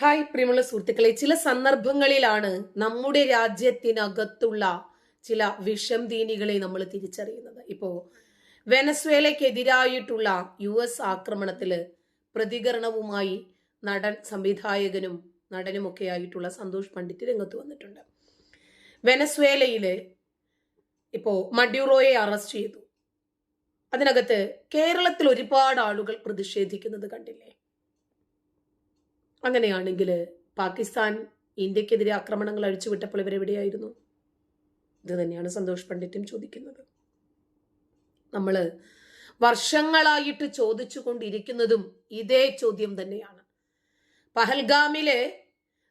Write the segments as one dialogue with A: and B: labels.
A: Hi പ്രിയമുള്ള സുഹൃത്തുക്കളെ ചില സന്ദർഭങ്ങളിലാണ് നമ്മുടെ രാജ്യത്തിനകത്തുള്ള ചില വിഷംദീനികളെ നമ്മൾ തിരിച്ചറിയുന്നത്. ഇപ്പോ വെനസ്വേലയ്ക്കെതിരായിട്ടുള്ള യു എസ് ആക്രമണത്തിൽ പ്രതികരണവുമായി നടൻ സംവിധായകനും നടനുമൊക്കെ ആയിട്ടുള്ള സന്തോഷ് പണ്ഡിറ്റ് രംഗത്ത് വന്നിട്ടുണ്ട്. വെനസ്വേലയിൽ ഇപ്പോ മഡ്യൂറോയെ അറസ്റ്റ് ചെയ്തു. അതിനകത്ത് കേരളത്തിൽ ഒരുപാട് ആളുകൾ പ്രതിഷേധിക്കുന്നത് കണ്ടില്ലേ? അങ്ങനെയാണെങ്കിൽ പാകിസ്ഥാൻ ഇന്ത്യക്കെതിരെ ആക്രമണങ്ങൾ അഴിച്ചുവിട്ടപ്പോൾ ഇവരെവിടെയായിരുന്നു ഇത് തന്നെയാണ് സന്തോഷ് പണ്ഡിറ്റും ചോദിക്കുന്നത്. നമ്മൾ വർഷങ്ങളായിട്ട് ചോദിച്ചു കൊണ്ടിരിക്കുന്നതും ഇതേ ചോദ്യം തന്നെയാണ്. പഹൽഗാമിലെ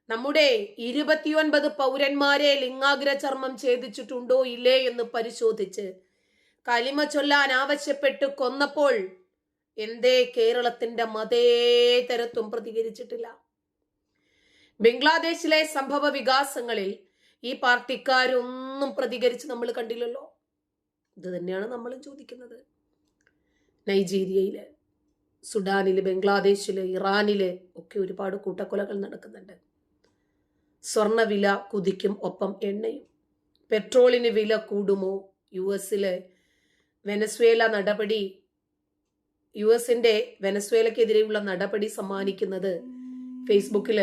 A: നമ്മുടെ ഇരുപത്തിയൊൻപത് പൗരന്മാരെ ലിംഗാഗ്ര ചർമ്മം ഛേദിച്ചിട്ടുണ്ടോ ഇല്ലേ എന്ന് പരിശോധിച്ച് കലിമ ചൊല്ലാൻ ആവശ്യപ്പെട്ട് കൊന്നപ്പോൾ എന്തേ കേരളത്തിന്റെ മതേതരത്വം പ്രതികരിച്ചിട്ടില്ല. ബംഗ്ലാദേശിലെ സംഭവ വികാസങ്ങളിൽ ഈ പാർട്ടിക്കാരൊന്നും പ്രതികരിച്ച് നമ്മൾ കണ്ടില്ലല്ലോ. ഇത് തന്നെയാണ് നമ്മളും ചോദിക്കുന്നത്. നൈജീരിയയിൽ സുഡാനിൽ ബംഗ്ലാദേശിൽ ഇറാനിൽ ഒക്കെ ഒരുപാട് കൂട്ടക്കൊലകൾ നടക്കുന്നുണ്ട്. സ്വർണവില കുതിക്കും ഒപ്പം എണ്ണയും. പെട്രോളിന് വില കൂടുമോ? യു എസിൽ വെനസ്വേല നടപടി യു എസിന്റെ വെനസ്വേലക്കെതിരെയുള്ള നടപടി സമ്മാനിക്കുന്നത് ഫേസ്ബുക്കിൽ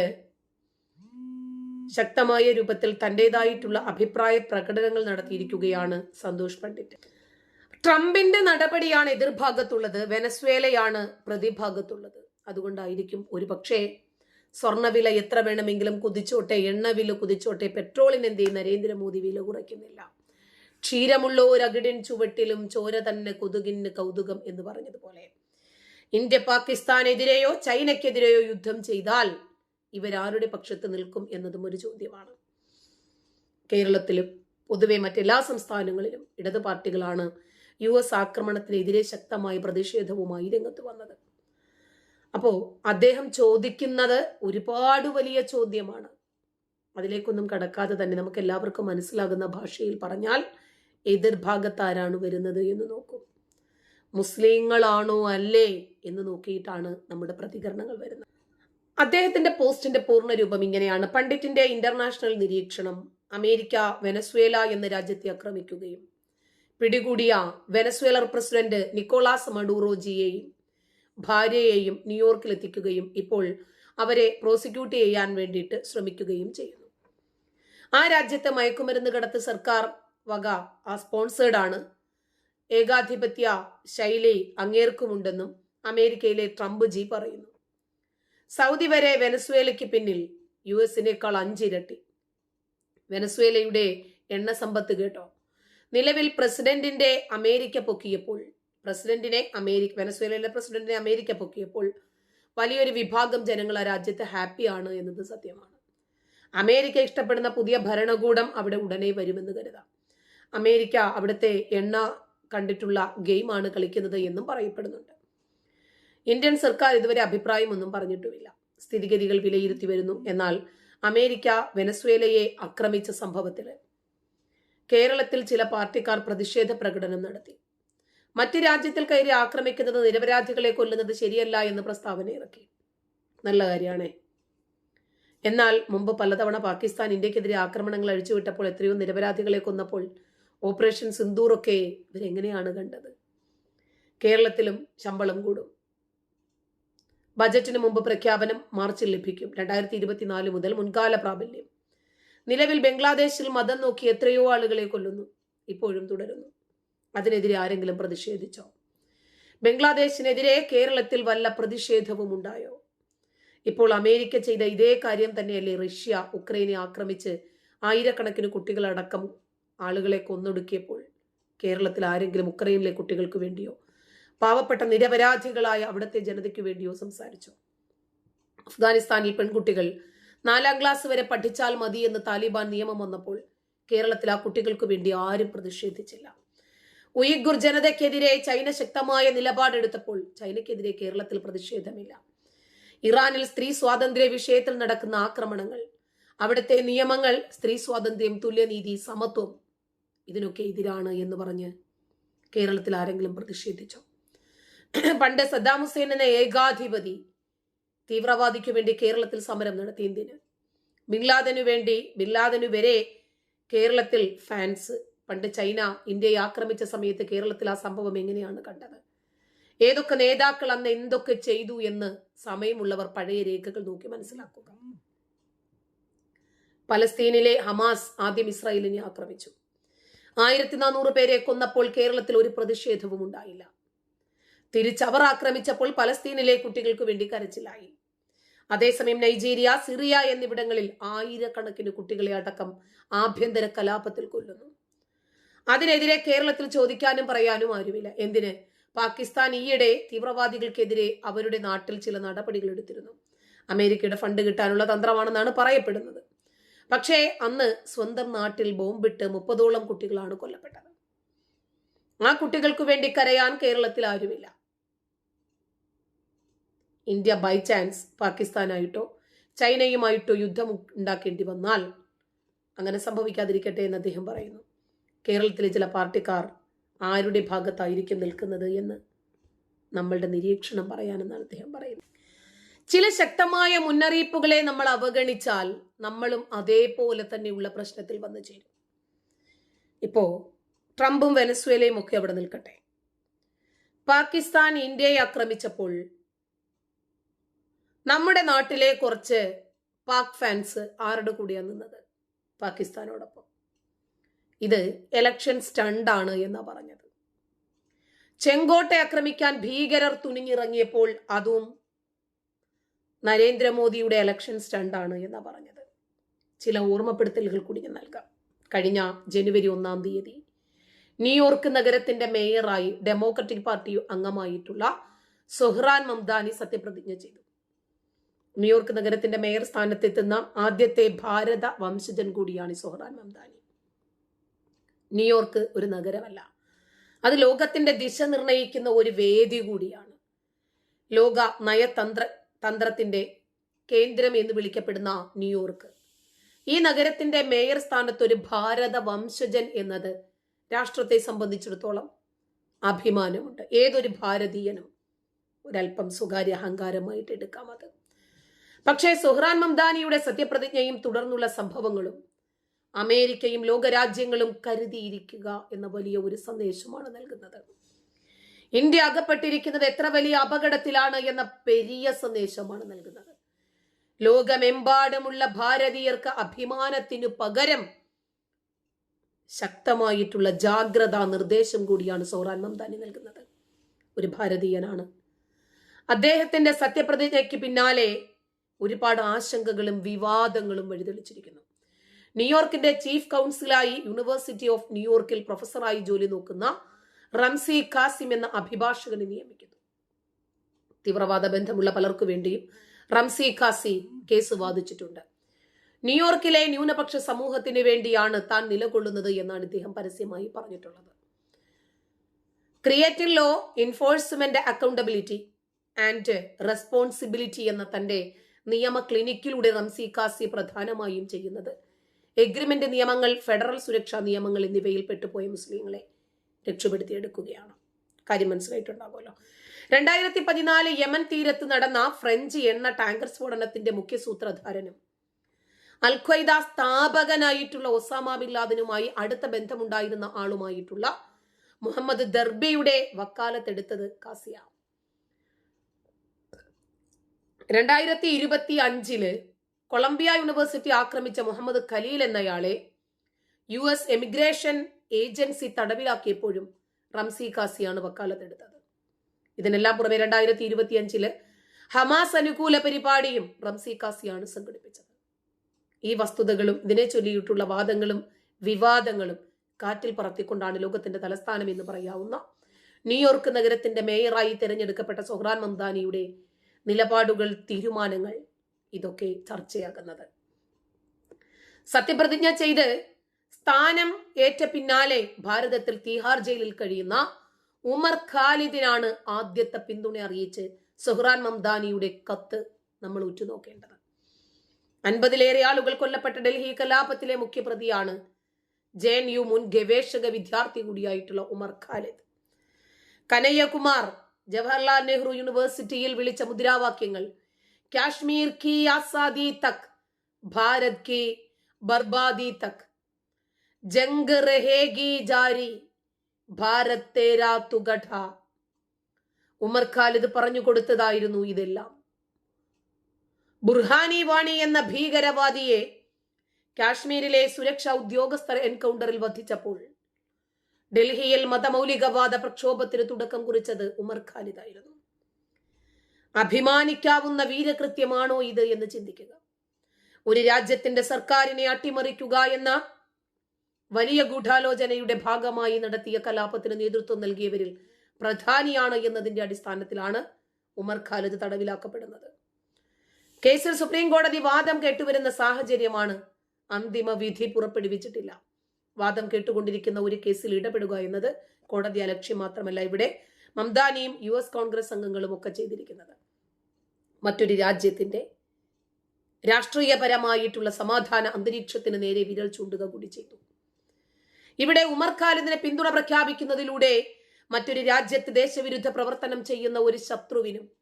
A: ശക്തമായ രൂപത്തിൽ തന്റേതായിട്ടുള്ള അഭിപ്രായ പ്രകടനങ്ങൾ നടത്തിയിരിക്കുകയാണ് സന്തോഷ് പണ്ഡിറ്റ്. ട്രംപിന്റെ നടപടിയാണ് എതിർഭാഗത്തുള്ളത് വെനസ്വേലയാണ് പ്രതിഭാഗത്തുള്ളത്. അതുകൊണ്ടായിരിക്കും ഒരു പക്ഷേ സ്വർണവില എത്ര വേണമെങ്കിലും കുതിച്ചോട്ടെ എണ്ണവില കുതിച്ചോട്ടെ പെട്രോളിന് എന്തേ നരേന്ദ്രമോദി വില കുറയ്ക്കുന്നില്ല. ക്ഷീരമുള്ള ഒരകിടിൻ ചുവട്ടിലും ചോര തന്നെ കൊതുകിന് കൗതുകം എന്ന് പറഞ്ഞതുപോലെ. ഇന്ത്യ പാകിസ്ഥാനെതിരെയോ ചൈനയ്ക്കെതിരെയോ യുദ്ധം ചെയ്താൽ ഇവരാരുടെ പക്ഷത്ത് നിൽക്കും എന്നതും ഒരു ചോദ്യമാണ്. കേരളത്തിലും പൊതുവെ മറ്റെല്ലാ സംസ്ഥാനങ്ങളിലും ഇടത് പാർട്ടികളാണ് യു എസ് ആക്രമണത്തിനെതിരെ ശക്തമായ പ്രതിഷേധവുമായി രംഗത്ത് വന്നത്. അപ്പോൾ അദ്ദേഹം ചോദിക്കുന്നത് ഒരുപാട് വലിയ ചോദ്യമാണ്. അതിലേക്കൊന്നും കടക്കാതെ തന്നെ നമുക്ക് എല്ലാവർക്കും മനസ്സിലാകുന്ന ഭാഷയിൽ പറഞ്ഞാൽ എതിർഭാഗത്താരാണ് വരുന്നത് എന്ന് നോക്കും. മുസ്ലിങ്ങളാണോ അല്ലേ എന്ന് നോക്കിയിട്ടാണ് നമ്മുടെ പ്രതികരണങ്ങൾ വരുന്നത്. അദ്ദേഹത്തിന്റെ പോസ്റ്റിന്റെ പൂർണ രൂപം ഇങ്ങനെയാണ്. പണ്ഡിറ്റിന്റെ ഇന്റർനാഷണൽ നിരീക്ഷണം അമേരിക്ക വെനസ്വേല എന്ന രാജ്യത്തെ ആക്രമിക്കുകയും പിടികൂടിയ വെനസ്വേലർ പ്രസിഡന്റ് നിക്കോളാസ് മഡൂറോജിയെയും ഭാര്യയെയും ന്യൂയോർക്കിൽ എത്തിക്കുകയും ഇപ്പോൾ അവരെ പ്രോസിക്യൂട്ട് ചെയ്യാൻ വേണ്ടിയിട്ട് ശ്രമിക്കുകയും ചെയ്യുന്നു. ആ രാജ്യത്തെ മയക്കുമരുന്ന് കടത്ത് സർക്കാർ വക ആ സ്പോൺസേഡ് ആണ് ഏകാധിപത്യ ശൈലി അങ്ങേർക്കുമുണ്ടെന്നും അമേരിക്കയിലെ ട്രംപ് ജി പറയുന്നു. സൗദി വരെ വെനസ്വേലയ്ക്ക് പിന്നിൽ യു എസിനേക്കാൾ അഞ്ചിരട്ടി. വെനസ്വേലയുടെ എണ്ണ സമ്പത്ത് കേട്ടോ. നിലവിൽ പ്രസിഡന്റിന്റെ അമേരിക്ക പൊക്കിയപ്പോൾ പ്രസിഡന്റിനെ അമേരിക്ക വെനസ്വേലയിലെ പ്രസിഡന്റിനെ അമേരിക്ക പൊക്കിയപ്പോൾ വലിയൊരു വിഭാഗം ജനങ്ങൾ ആ രാജ്യത്ത് ഹാപ്പിയാണ് എന്നത് സത്യമാണ്. അമേരിക്ക ഇഷ്ടപ്പെടുന്ന പുതിയ ഭരണകൂടം അവിടെ ഉടനെ വരുമെന്ന് കരുതാം. അമേരിക്ക അവിടുത്തെ എണ്ണ കണ്ടിട്ടുള്ള ഗെയിമാണ് കളിക്കുന്നത് എന്നും പറയപ്പെടുന്നുണ്ട്. ഇന്ത്യൻ സർക്കാർ ഇതുവരെ അഭിപ്രായമൊന്നും പറഞ്ഞിട്ടുമില്ല. സ്ഥിതിഗതികൾ വിലയിരുത്തി വരുന്നു. എന്നാൽ അമേരിക്ക വെനസ്വേലയെ ആക്രമിച്ച സംഭവത്തിൽ കേരളത്തിൽ ചില പാർട്ടിക്കാർ പ്രതിഷേധ പ്രകടനം നടത്തി. മറ്റ് രാജ്യത്തിൽ കയറി ആക്രമിക്കുന്നത് നിരപരാധികളെ കൊല്ലുന്നത് ശരിയല്ല എന്ന് പ്രസ്താവന ഇറക്കി. നല്ല കാര്യമാണേ എന്നാൽ മുമ്പ് പലതവണ പാകിസ്ഥാൻ ഇന്ത്യക്കെതിരെ ആക്രമണങ്ങൾ അഴിച്ചുവിട്ടപ്പോൾ എത്രയോ നിരപരാധികളെ കൊന്നപ്പോൾ ഓപ്പറേഷൻ സിന്ദൂറൊക്കെ ഇവരെങ്ങനെയാണ് കണ്ടത്? കേരളത്തിലും ശമ്പളം കൂടും. ബജറ്റിന് മുമ്പ് പ്രഖ്യാപനം മാർച്ചിൽ ലഭിക്കും. രണ്ടായിരത്തി ഇരുപത്തിനാല് മുതൽ മുൻകാല പ്രാബല്യം. നിലവിൽ ബംഗ്ലാദേശിൽ മതം നോക്കി എത്രയോ ആളുകളെ കൊല്ലുന്നു. ഇപ്പോഴും തുടരുന്നു. അതിനെതിരെ ആരെങ്കിലും പ്രതിഷേധിച്ചോ? ബംഗ്ലാദേശിനെതിരെ കേരളത്തിൽ വല്ല പ്രതിഷേധവും ഉണ്ടായോ? ഇപ്പോൾ അമേരിക്ക ചെയ്ത ഇതേ കാര്യം തന്നെയല്ലേ റഷ്യ ഉക്രൈനെ ആക്രമിച്ച് ആയിരക്കണക്കിന് കുട്ടികളടക്കം ആളുകളെ കൊന്നൊടുക്കിയപ്പോൾ കേരളത്തിൽ ആരെങ്കിലും ഉക്രൈനിലെ കുട്ടികൾക്ക് വേണ്ടിയോ പാവപ്പെട്ട നിരപരാധികളായ അവിടുത്തെ ജനതയ്ക്ക് വേണ്ടിയോ സംസാരിച്ചു? അഫ്ഗാനിസ്ഥാനിൽ പെൺകുട്ടികൾ നാലാം ക്ലാസ് വരെ പഠിച്ചാൽ മതി എന്ന് താലിബാൻ നിയമം വന്നപ്പോൾ കേരളത്തിൽ ആ കുട്ടികൾക്ക് വേണ്ടി ആരും പ്രതിഷേധിച്ചില്ല. ഉയ്ഗുർ ജനതയ്ക്കെതിരെ ചൈന ശക്തമായ നിലപാടെടുത്തപ്പോൾ ചൈനയ്ക്കെതിരെ കേരളത്തിൽ പ്രതിഷേധമില്ല. ഇറാനിൽ സ്ത്രീ സ്വാതന്ത്ര്യ വിഷയത്തിൽ നടക്കുന്ന ആക്രമണങ്ങൾ അവിടുത്തെ നിയമങ്ങൾ സ്ത്രീ സ്വാതന്ത്ര്യം തുല്യനീതി സമത്വം ഇതിനൊക്കെ എതിരാണ് എന്ന് പറഞ്ഞ് കേരളത്തിൽ ആരെങ്കിലും പ്രതിഷേധിച്ചോ? പണ്ട് സദ്ദാം ഹുസൈൻ എന്ന ഏകാധിപതി തീവ്രവാദിക്കു വേണ്ടി കേരളത്തിൽ സമരം നടത്തി എന്തിന് ബിൻലാദനു വേണ്ടി ബിൻലാദനു വരെ കേരളത്തിൽ ഫാൻസ് പണ്ട് ചൈന ഇന്ത്യയെ ആക്രമിച്ച സമയത്ത് കേരളത്തിൽ ആ സംഭവം എങ്ങനെയാണ് കണ്ടത്? ഏതൊക്കെ നേതാക്കൾ അന്ന് എന്തൊക്കെ ചെയ്തു എന്ന് സമയമുള്ളവർ പഴയ രേഖകൾ നോക്കി മനസ്സിലാക്കുക. പലസ്തീനിലെ ഹമാസ് ആദ്യം ഇസ്രായേലിനെ ആക്രമിച്ചു. ആയിരത്തി നാനൂറ് പേരെ കൊന്നപ്പോൾ കേരളത്തിൽ ഒരു പ്രതിഷേധവും ഉണ്ടായില്ല. തിരിച്ചവർ ആക്രമിച്ചപ്പോൾ പലസ്തീനിലെ കുട്ടികൾക്ക് വേണ്ടി കരച്ചിലായി. അതേസമയം നൈജീരിയ സിറിയ എന്നിവിടങ്ങളിൽ ആയിരക്കണക്കിന് കുട്ടികളെ അടക്കം ആഭ്യന്തര കലാപത്തിൽ കൊല്ലുന്നു. അതിനെതിരെ കേരളത്തിൽ ചോദിക്കാനും പറയാനും ആരുമില്ല. എന്തിന്? പാകിസ്ഥാൻ ഈയിടെ തീവ്രവാദികൾക്കെതിരെ അവരുടെ നാട്ടിൽ ചില നടപടികൾ എടുത്തിരുന്നു. അമേരിക്കയുടെ ഫണ്ട് കിട്ടാനുള്ള തന്ത്രമാണെന്നാണ് പറയപ്പെടുന്നത്. പക്ഷേ അന്ന് സ്വന്തം നാട്ടിൽ ബോംബിട്ട് മുപ്പതോളം കുട്ടികളാണ് കൊല്ലപ്പെട്ടത്. ആ കുട്ടികൾക്ക് വേണ്ടി കരയാൻ കേരളത്തിൽ ആരുമില്ല. ഇന്ത്യ ബൈ ചാൻസ് പാകിസ്ഥാനായിട്ടോ ചൈനയുമായിട്ടോ യുദ്ധം ഉണ്ടാക്കേണ്ടി വന്നാൽ അങ്ങനെ സംഭവിക്കാതിരിക്കട്ടെ എന്ന് അദ്ദേഹം പറയുന്നു. കേരളത്തിലെ ചില പാർട്ടിക്കാർ ആരുടെ ഭാഗത്തായിരിക്കും നിൽക്കുന്നത് എന്ന് നമ്മളുടെ നിരീക്ഷണം പറയാനെന്നാണ് അദ്ദേഹം പറയുന്നത്. ചില ശക്തമായ മുന്നറിയിപ്പുകളെ നമ്മൾ അവഗണിച്ചാൽ നമ്മളും അതേപോലെ തന്നെയുള്ള പ്രശ്നത്തിൽ വന്നു ചേരും. ഇപ്പോ ട്രംപും വെനസ്വേലയും ഒക്കെ അവിടെ നിൽക്കട്ടെ. പാകിസ്ഥാൻ ഇന്ത്യയെ ആക്രമിച്ചപ്പോൾ നമ്മുടെ നാട്ടിലെ കുറച്ച് പാക് ഫാൻസ് ആരുടെ കൂടിയാണ് നിന്നത്? പാകിസ്ഥാനോടൊപ്പം. ഇത് എലക്ഷൻ സ്റ്റണ്ടാണ് എന്നാ പറഞ്ഞത്. ചെങ്കോട്ടെ ആക്രമിക്കാൻ ഭീകരർ തുനിഞ്ഞിറങ്ങിയപ്പോൾ അതും നരേന്ദ്രമോദിയുടെ എലക്ഷൻ സ്റ്റണ്ടാണ് എന്നാ പറഞ്ഞത്. ചില ഓർമ്മപ്പെടുത്തലുകൾ കൂടി ഞാൻ നൽകാം. കഴിഞ്ഞ ജനുവരി ഒന്നാം തീയതി ന്യൂയോർക്ക് നഗരത്തിന്റെ മേയറായി ഡെമോക്രറ്റിക് പാർട്ടി അംഗമായിട്ടുള്ള സൊഹ്റാൻ മംദാനി സത്യപ്രതിജ്ഞ ചെയ്തു. ന്യൂയോർക്ക് നഗരത്തിന്റെ മേയർ സ്ഥാനത്തെത്തുന്ന ആദ്യത്തെ ഭാരത വംശജൻ കൂടിയാണ് സൊഹ്റാൻ മംദാനി. ന്യൂയോർക്ക് ഒരു നഗരമല്ല. അത് ലോകത്തിന്റെ ദിശ നിർണയിക്കുന്ന ഒരു വേദി കൂടിയാണ്. ലോക നയതന്ത്ര തന്ത്രത്തിന്റെ കേന്ദ്രം എന്ന് വിളിക്കപ്പെടുന്ന ന്യൂയോർക്ക്. ഈ നഗരത്തിന്റെ മേയർ സ്ഥാനത്ത് ഒരു ഭാരത വംശജൻ എന്നത് രാഷ്ട്രത്തെ സംബന്ധിച്ചിടത്തോളം അഭിമാനമുണ്ട്. ഏതൊരു ഭാരതീയനും ഒരല്പം സ്വകാര്യ അഹങ്കാരമായിട്ട് എടുക്കാം അത്. പക്ഷേ സുഹ്റാൻ മംദാനിയുടെ സത്യപ്രതിജ്ഞയും തുടർന്നുള്ള സംഭവങ്ങളും അമേരിക്കയും ലോകരാജ്യങ്ങളും കരുതിയിരിക്കുക എന്ന വലിയ ഒരു സന്ദേശമാണ് നൽകുന്നത്. ഇന്ത്യ അകപ്പെട്ടിരിക്കുന്നത് എത്ര വലിയ അപകടത്തിലാണ് എന്ന പെരിയ സന്ദേശമാണ് നൽകുന്നത്. ലോകമെമ്പാടുമുള്ള ഭാരതീയർക്ക് അഭിമാനത്തിനു പകരം ശക്തമായിട്ടുള്ള ജാഗ്രതാ നിർദ്ദേശം കൂടിയാണ് സൗറാൻ മംദാനി നൽകുന്നത്. ഒരു ഭാരതീയനാണ്. അദ്ദേഹത്തിന്റെ സത്യപ്രതിജ്ഞയ്ക്ക് പിന്നാലെ ഒരുപാട് ആശങ്കകളും വിവാദങ്ങളും വഴിതെളിച്ചിരിക്കുന്നു. ന്യൂയോർക്കിന്റെ ചീഫ് കൗൺസിലായി യൂണിവേഴ്സിറ്റി ഓഫ് ന്യൂയോർക്കിൽ പ്രൊഫസറായി ജോലി നോക്കുന്ന റംസി കാസിം എന്ന അഭിഭാഷകനെ നിയമിക്കുന്നു. തീവ്രവാദ ബന്ധമുള്ള പലർക്കു വേണ്ടിയും റംസി ഖാസി കേസ് വാദിച്ചിട്ടുണ്ട്. ന്യൂയോർക്കിലെ ന്യൂനപക്ഷ സമൂഹത്തിന് വേണ്ടിയാണ് താൻ നിലകൊള്ളുന്നത് എന്നാണ് ഇദ്ദേഹം പരസ്യമായി പറഞ്ഞിട്ടുള്ളത്. Creative law enforcement accountability and responsibility എന്ന തന്റെ നിയമ ക്ലിനിക്കിലൂടെ റംസി കാസി പ്രധാനമായും ചെയ്യുന്നത്. എഗ്രിമെന്റ് നിയമങ്ങൾ ഫെഡറൽ സുരക്ഷാ നിയമങ്ങൾ എന്നിവയിൽ പെട്ടുപോയ മുസ്ലിങ്ങളെ രക്ഷപ്പെടുത്തിയെടുക്കുകയാണ്. കാര്യം മനസ്സിലായിട്ടുണ്ടാകുമല്ലോ രണ്ടായിരത്തി പതിനാല് യമൻ തീരത്ത് നടന്ന ഫ്രഞ്ച് എണ്ണ ടാങ്കർ സ്ഫോടനത്തിന്റെ മുഖ്യ സൂത്രധാരനും അൽഖ്വയ്ദ സ്ഥാപകനായിട്ടുള്ള ഒസാമ ബിൻ ലാദനുമായി അടുത്ത ബന്ധമുണ്ടായിരുന്ന ആളുമായിട്ടുള്ള മുഹമ്മദ് ദർബിയുടെ വക്കാലത്തെടുത്തത് കാസിയ. രണ്ടായിരത്തി ഇരുപത്തി അഞ്ചിൽ കൊളംബിയ യൂണിവേഴ്സിറ്റി ആക്രമിച്ച മുഹമ്മദ് ഖലീൽ എന്നയാളെ യു എസ് എമിഗ്രേഷൻ ഏജൻസി തടവിലാക്കിയപ്പോഴും റംസി കാസിയാണ് വക്കാലത്തെടുത്തത്. ഇതിനെല്ലാം പുറമെ രണ്ടായിരത്തി ഇരുപത്തി അഞ്ചിൽ ഹമാസ് അനുകൂല പരിപാടിയും റംസി കാസിയാണ് സംഘടിപ്പിച്ചത്. ഈ വസ്തുതകളും ഇതിനെ ചൊല്ലിയിട്ടുള്ള വാദങ്ങളും വിവാദങ്ങളും കാറ്റിൽ പറത്തിക്കൊണ്ടാണ് ലോകത്തിന്റെ തലസ്ഥാനം എന്ന് പറയാവുന്ന ന്യൂയോർക്ക് നഗരത്തിന്റെ മേയറായി തിരഞ്ഞെടുക്കപ്പെട്ട സൊഹ്റാൻ മംദാനിയുടെ നിലപാടുകൾ തീരുമാനങ്ങൾ ഇതൊക്കെ ചർച്ചയാകുന്നത്. സത്യപ്രതിജ്ഞ ചെയ്ത് സ്ഥാനം ഏറ്റ പിന്നാലെ ഭാരതത്തിൽ തീഹാർ ജയിലിൽ കഴിയുന്ന ഉമർ ഖാലിദിനാണ് ആദ്യത്തെ പിന്തുണ അറിയിച്ച് സുഹ്റാൻ മംദാനിയുടെ കത്ത് നമ്മൾ ഉറ്റുനോക്കേണ്ടത്. അൻപതിലേറെ ആളുകൾ കൊല്ലപ്പെട്ട ഡൽഹി കലാപത്തിലെ മുഖ്യപ്രതിയാണ് ജെ എൻ യു മുൻ ഗവേഷക വിദ്യാർത്ഥി കൂടിയായിട്ടുള്ള ഉമർ ഖാലിദ്. കനയ്യകുമാർ ജവഹർലാൽ നെഹ്റു യൂണിവേഴ്സിറ്റിയിൽ വിളിച്ച മുദ്രാവാക്യങ്ങൾ കാശ്മീർ കി ആസാദി തക് ഭാരത് കി ബർബാദി തക് ജംഗ് റഹേഗി ജാരി ഭാരത് തേരാ തുഗഠ. ഉമർ ഖാലിദ് പറഞ്ഞു കൊടുത്തതായിരുന്നു ഇതെല്ലാം. ബുർഹാനി വാണി എന്ന ഭീകരവാദിയെ കാശ്മീരിലെ സുരക്ഷാ ഉദ്യോഗസ്ഥർ എൻകൗണ്ടറിൽ വധിച്ചപ്പോൾ ഡൽഹിയിൽ മതമൗലികവാദ പ്രക്ഷോഭത്തിന് തുടക്കം കുറിച്ചത് ഉമർ ഖാലിദായിരുന്നു അഭിമാനിക്കാവുന്ന വീരകൃത്യമാണോ ഇത് എന്ന് ചിന്തിക്കുക. ഒരു രാജ്യത്തിന്റെ സർക്കാരിനെ അട്ടിമറിക്കുക എന്ന വലിയ ഗൂഢാലോചനയുടെ ഭാഗമായി നടത്തിയ കലാപത്തിന് നേതൃത്വം നൽകിയവരിൽ പ്രധാനിയാണ് എന്നതിന്റെ അടിസ്ഥാനത്തിലാണ് ഉമർ ഖാലിദ് തടവിലാക്കപ്പെടുന്നത്. കേസിൽ സുപ്രീം കോടതി വാദം കേട്ടുവരുന്ന സാഹചര്യമാണ് അന്തിമ വിധി പുറപ്പെടുവിച്ചിട്ടില്ല. വാദം കേട്ടുകൊണ്ടിരിക്കുന്ന ഒരു കേസിൽ ഇടപെടുക എന്നത് കോടതി അലക്ഷ്യം മാത്രമല്ല ഇവിടെ മംദാനിയും യു എസ് കോൺഗ്രസ് അംഗങ്ങളും ഒക്കെ ചെയ്തിരിക്കുന്നത്. മറ്റൊരു രാജ്യത്തിന്റെ രാഷ്ട്രീയപരമായിട്ടുള്ള സമാധാന അന്തരീക്ഷത്തിന് നേരെ വിരൽ ചൂണ്ടുക കൂടി ചെയ്തു. ഇവിടെ ഉമർ ഖാലിദിനെ പിന്തുണ പ്രഖ്യാപിക്കുന്നതിലൂടെ മറ്റൊരു രാജ്യത്ത് ദേശവിരുദ്ധ പ്രവർത്തനം ചെയ്യുന്ന ഒരു ശത്രുവിനും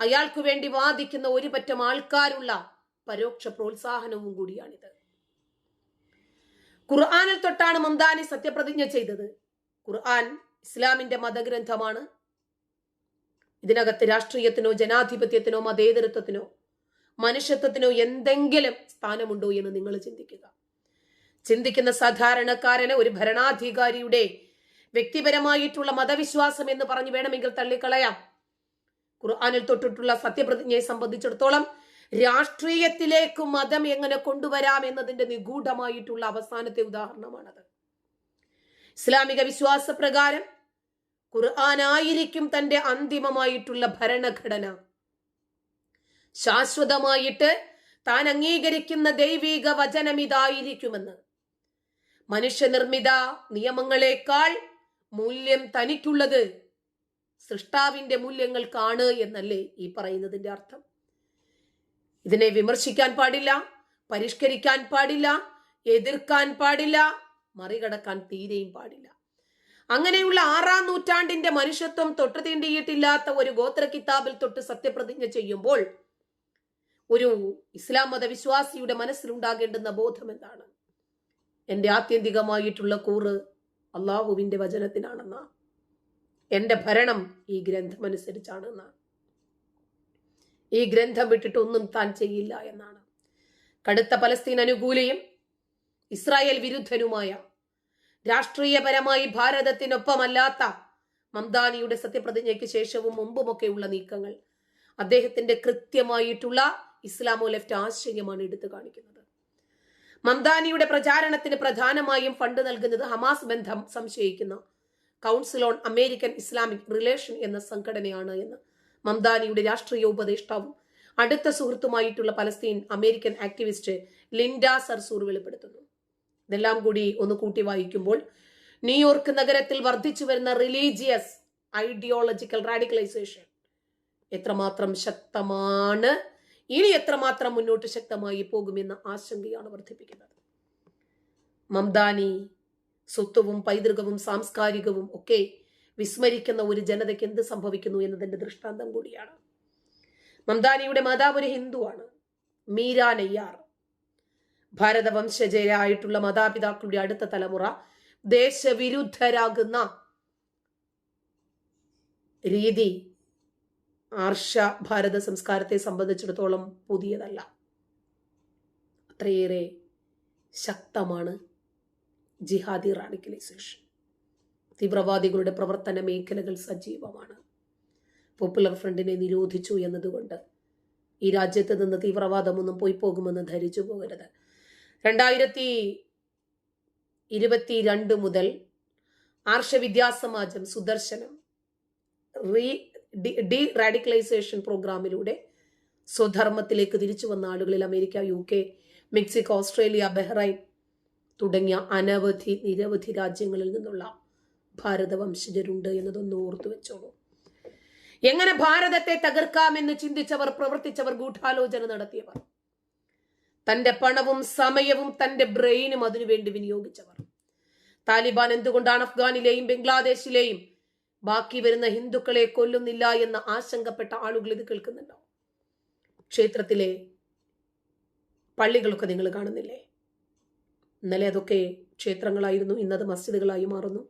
A: അയാൾക്കു വേണ്ടി വാദിക്കുന്ന ഒരു പറ്റം ആൾക്കാരുള്ള പരോക്ഷ പ്രോത്സാഹനവും കൂടിയാണിത്. ഖുർആാനിൽ തൊട്ടാണ് മംദാനി സത്യപ്രതിജ്ഞ ചെയ്തത്. ഖുർആൻ ഇസ്ലാമിന്റെ മതഗ്രന്ഥമാണ്. ഇതിനകത്ത് രാഷ്ട്രീയത്തിനോ ജനാധിപത്യത്തിനോ മതേതരത്വത്തിനോ മനുഷ്യത്വത്തിനോ എന്തെങ്കിലും സ്ഥാനമുണ്ടോ എന്ന് നിങ്ങൾ ചിന്തിക്കുക. ചിന്തിക്കുന്ന സാധാരണക്കാരന് ഒരു ഭരണാധികാരിയുടെ വ്യക്തിപരമായിട്ടുള്ള മതവിശ്വാസം എന്ന് പറഞ്ഞു വേണമെങ്കിൽ തള്ളിക്കളയാം. ഖുർആാനിൽ തൊട്ടിട്ടുള്ള സത്യപ്രതിജ്ഞയെ സംബന്ധിച്ചിടത്തോളം രാഷ്ട്രീയത്തിലേക്ക് മതം എങ്ങനെ കൊണ്ടുവരാം എന്നതിന്റെ നിഗൂഢമായിട്ടുള്ള അവസാനത്തെ ഉദാഹരണമാണത്. ഇസ്ലാമിക വിശ്വാസ പ്രകാരം ഖുർആാനായിരിക്കും തന്റെ അന്തിമമായിട്ടുള്ള ഭരണഘടന. ശാശ്വതമായിട്ട് താൻ അംഗീകരിക്കുന്ന ദൈവിക വചനം ഇതായിരിക്കുമെന്ന്. മനുഷ്യനിർമ്മിത നിയമങ്ങളെക്കാൾ മൂല്യം തനിക്കുള്ളത് സൃഷ്ടാവിന്റെ മൂല്യങ്ങൾക്കാണ് എന്നല്ലേ ഈ പറയുന്നതിന്റെ അർത്ഥം. ഇതിനെ വിമർശിക്കാൻ പാടില്ല പരിഷ്കരിക്കാൻ പാടില്ല എതിർക്കാൻ പാടില്ല മറികടക്കാൻ തീരെയും പാടില്ല. അങ്ങനെയുള്ള ആറാം നൂറ്റാണ്ടിന്റെ മനുഷ്യത്വം തൊട്ട് തീണ്ടിയിട്ടില്ലാത്ത ഒരു ഗോത്ര കിതാബിൽ തൊട്ട് സത്യപ്രതിജ്ഞ ചെയ്യുമ്പോൾ ഒരു ഇസ്ലാം മതവിശ്വാസിയുടെ മനസ്സിലുണ്ടാകേണ്ടുന്ന ബോധം എന്താണ്? എന്റെ ആത്യന്തികമായിട്ടുള്ള കൂറ് അള്ളാഹുവിന്റെ വചനത്തിനാണെന്ന. എന്റെ ഭരണം ഈ ഗ്രന്ഥമനുസരിച്ചാണെന്ന ഈ ഗ്രന്ഥം വിട്ടിട്ട് ഒന്നും താൻ ചെയ്യില്ല എന്നാണ്. കടുത്ത പലസ്തീൻ അനുകൂലിയും ഇസ്രായേൽ വിരുദ്ധനുമായ രാഷ്ട്രീയപരമായി ഭാരതത്തിനൊപ്പമല്ലാത്ത മംദാനിയുടെ സത്യപ്രതിജ്ഞയ്ക്ക് ശേഷവും മുമ്പുമൊക്കെയുള്ള നീക്കങ്ങൾ അദ്ദേഹത്തിന്റെ കൃത്യമായിട്ടുള്ള ഇസ്ലാമോ ലെഫ്റ്റ് ആശയമാണ് എടുത്തു കാണിക്കുന്നത്. മംദാനിയുടെ പ്രചാരണത്തിന് പ്രധാനമായും ഫണ്ട് നൽകുന്നത് ഹമാസ് ബന്ധം സംശയിക്കുന്ന council on American Islamic relation എന്ന സംഘടനയാണ് എന്ന്. മംദാനിയുടെ രാഷ്ട്രീയ ഉപദേഷ്ടാവും അടുത്ത സുഹൃത്തുമായിട്ടുള്ള Palestine American activist Linda Sarsour വെളിപ്പെടുത്തുന്നു. ഇതെല്ലാം കൂടി ഒന്ന് കൂട്ടി വായിക്കുമ്പോൾ ന്യൂയോർക്ക് നഗരത്തിൽ വർദ്ധിച്ചു വരുന്ന റിലീജിയസ് ഐഡിയോളജിക്കൽ റാഡിക്കലൈസേഷൻ എത്രമാത്രം ശക്തമാണ് ഇനി എത്രമാത്രം മുന്നോട്ട് ശക്തമായി പോകുമെന്ന ആശങ്കയാണ് വർദ്ധിപ്പിക്കുന്നത്. മംദാനി സ്വത്വവും പൈതൃകവും സാംസ്കാരികവും ഒക്കെ വിസ്മരിക്കുന്ന ഒരു ജനതയ്ക്ക് എന്ത് സംഭവിക്കുന്നു എന്നതിന്റെ ദൃഷ്ടാന്തം കൂടിയാണ്. മംദാനിയുടെ മാതാവ് ഒരു ഹിന്ദുവാണ്. മീര നെയ്യാർ. ഭാരതവംശജരായിട്ടുള്ള മാതാപിതാക്കളുടെ അടുത്ത തലമുറ ദേശവിരുദ്ധരാകുന്ന രീതി ആർഷ ഭാരത സംസ്കാരത്തെ സംബന്ധിച്ചിടത്തോളം പുതിയതല്ല. അത്രയേറെ ശക്തമാണ് ജിഹാദി റാഡിക്കലൈസേഷൻ. തീവ്രവാദികളുടെ പ്രവർത്തന മേഖലകൾ സജീവമാണ്. പോപ്പുലർ ഫ്രണ്ടിനെ നിരോധിച്ചു എന്നതുകൊണ്ട് ഈ രാജ്യത്ത് നിന്ന് തീവ്രവാദമൊന്നും പോയി പോകുമെന്ന് ധരിച്ചു പോകരുത്. രണ്ടായിരത്തി ഇരുപത്തി രണ്ട് മുതൽ Arsha Vidyasamajam Sudarshanam re de radicalisation പ്രോഗ്രാമിലൂടെ സ്വധർമ്മത്തിലേക്ക് തിരിച്ചു വന്ന ആളുകളിൽ America U K Mexico Australia Bahrain തുടങ്ങിയ അനവധി നിരവധി രാജ്യങ്ങളിൽ നിന്നുള്ള ഭാരതവംശജരുണ്ട് എന്നതൊന്ന് ഓർത്തു വെച്ചോളൂ. എങ്ങനെ ഭാരതത്തെ തകർക്കാമെന്ന് ചിന്തിച്ചവർ പ്രവർത്തിച്ചവർ ഗൂഢാലോചന നടത്തിയവർ. തന്റെ പണവും സമയവും തന്റെ ബ്രെയിനും അതിനുവേണ്ടി വിനിയോഗിച്ചവർ. താലിബാൻ എന്തുകൊണ്ടാണ് അഫ്ഗാനിലെയും ബംഗ്ലാദേശിലെയും ബാക്കി വരുന്ന ഹിന്ദുക്കളെ കൊല്ലുന്നില്ല എന്ന് ആശങ്കപ്പെട്ട ആളുകൾ ഇത് കേൾക്കുന്നുണ്ടോ? ക്ഷേത്രത്തിലെ പള്ളികളൊക്കെ നിങ്ങൾ കാണുന്നില്ലേ? ഇന്നലെ അതൊക്കെ ക്ഷേത്രങ്ങളായിരുന്നു ഇന്നത് മസ്ജിദുകളായി മാറുന്നു.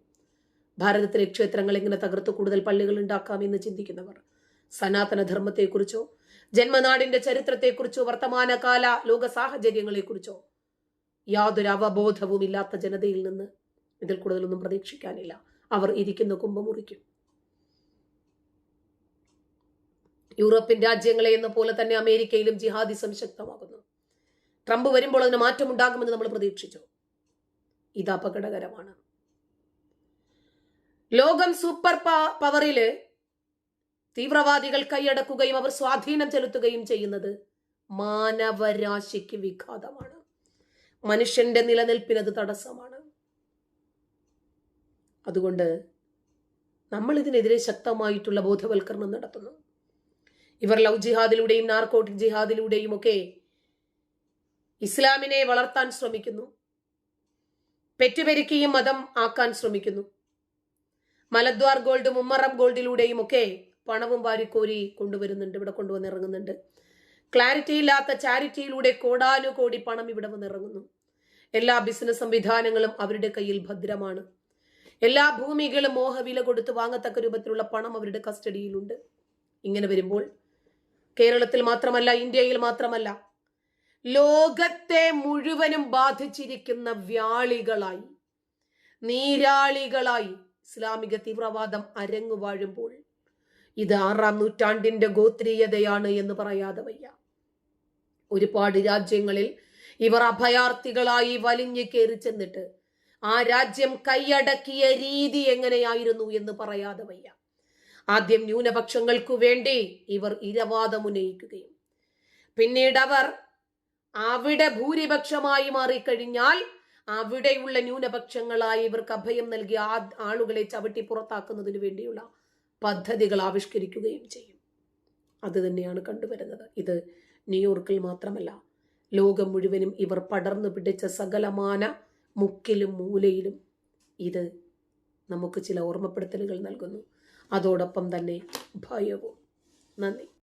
A: ഭാരതത്തിലെ ക്ഷേത്രങ്ങൾ എങ്ങനെ തകർത്ത് കൂടുതൽ പള്ളികൾ ഉണ്ടാക്കാം എന്ന് ചിന്തിക്കുന്നവർ സനാതന ധർമ്മത്തെക്കുറിച്ചോ ജന്മനാടിന്റെ ചരിത്രത്തെക്കുറിച്ചോ വർത്തമാനകാല ലോക സാഹചര്യങ്ങളെക്കുറിച്ചോ യാതൊരു അവബോധവും ഇല്ലാത്ത ജനതയിൽ നിന്ന് ഇതിൽ കൂടുതലൊന്നും പ്രതീക്ഷിക്കാനില്ല. അവർ ഇരിക്കുന്ന കുംഭമുറിക്കും മുറിക്കും. യൂറോപ്യൻ രാജ്യങ്ങളെ എന്ന പോലെ തന്നെ അമേരിക്കയിലും ജിഹാദിസം ശക്തമാകുന്നു ട്രംപ് വരുമ്പോൾ അതിന് മാറ്റമുണ്ടാകുമെന്ന് നമ്മൾ പ്രതീക്ഷിച്ചു. ഇത് അപകടകരമാണ്. ലോകം സൂപ്പർ പവറിൽ തീവ്രവാദികൾ കൈയടക്കുകയും അവർ സ്വാധീനം ചെലുത്തുകയും ചെയ്യുന്നത് മാനവരാശിക്ക് വിഘാതമാണ്. മനുഷ്യന്റെ നിലനിൽപ്പിന് അത് തടസ്സമാണ്. അതുകൊണ്ട് നമ്മൾ ഇതിനെതിരെ ശക്തമായിട്ടുള്ള ബോധവൽക്കരണം നടത്തുന്നു. ഇവർ ലവ് ജിഹാദിലൂടെയും നാർക്കോട്ടിക് ജിഹാദിലൂടെയും ഒക്കെ ഇസ്ലാമിനെ വളർത്താൻ ശ്രമിക്കുന്നു. പെറ്റുപെരുക്കിയും മതം ആക്കാൻ ശ്രമിക്കുന്നു. മലദ്വാർ ഗോൾഡ് ഉമ്മറം ഗോൾഡിലൂടെയും ഒക്കെ പണവും വാരിക്കോരി കൊണ്ടുവരുന്നുണ്ട് ഇവിടെ കൊണ്ടുവന്ന് ഇറങ്ങുന്നുണ്ട് ക്ലാരിറ്റി ഇല്ലാത്ത ചാരിറ്റിയിലൂടെ കോടാനുകോടി പണം ഇവിടെ വന്ന് ഇറങ്ങുന്നു എല്ലാ ബിസിനസ് സംവിധാനങ്ങളും അവരുടെ കയ്യിൽ ഭദ്രമാണ്. എല്ലാ ഭൂമികളും മോഹവില കൊടുത്ത് വാങ്ങത്തക്ക രൂപത്തിലുള്ള പണം അവരുടെ കസ്റ്റഡിയിലുണ്ട്. ഇങ്ങനെ വരുമ്പോൾ കേരളത്തിൽ മാത്രമല്ല ഇന്ത്യയിൽ മാത്രമല്ല ലോകത്തെ മുഴുവനും ബാധിച്ചിരിക്കുന്ന വ്യാളികളായി നീരാളികളായി ഇസ്ലാമിക തീവ്രവാദം അരങ്ങു വാഴുമ്പോൾ ഇത് ആറാം നൂറ്റാണ്ടിന്റെ ഗോത്രീയതയാണ് എന്ന് പറയാതെ വയ്യ. ഒരുപാട് രാജ്യങ്ങളിൽ ഇവർ അഭയാർത്ഥികളായി വലിഞ്ഞു കയറി ചെന്നിട്ട് ആ രാജ്യം കൈയടക്കിയ രീതി എങ്ങനെയായിരുന്നു എന്ന് പറയാതെ വയ്യ. ആദ്യം ന്യൂനപക്ഷങ്ങൾക്കു വേണ്ടി ഇവർ ഇരവാദമുന്നയിക്കുകയും പിന്നീട് അവർ അവിടെ ഭൂരിപക്ഷമായി മാറിക്കഴിഞ്ഞാൽ അവിടെയുള്ള ന്യൂനപക്ഷങ്ങളായി ഇവർക്ക് അഭയം നൽകി ആ ആളുകളെ ചവിട്ടി പുറത്താക്കുന്നതിന് വേണ്ടിയുള്ള പദ്ധതികൾ ആവിഷ്കരിക്കുകയും ചെയ്യും. അത് തന്നെയാണ് കണ്ടുവരുന്നത്. ഇത് ന്യൂയോർക്കിൽ മാത്രമല്ല ലോകം മുഴുവനും ഇവർ പടർന്നു പിടിച്ച സകലമാന മുക്കിലും മൂലയിലും ഇത് നമുക്ക് ചില ഓർമ്മപ്പെടുത്തലുകൾ നൽകുന്നു. അതോടൊപ്പം തന്നെ ഭയവും. നന്ദി.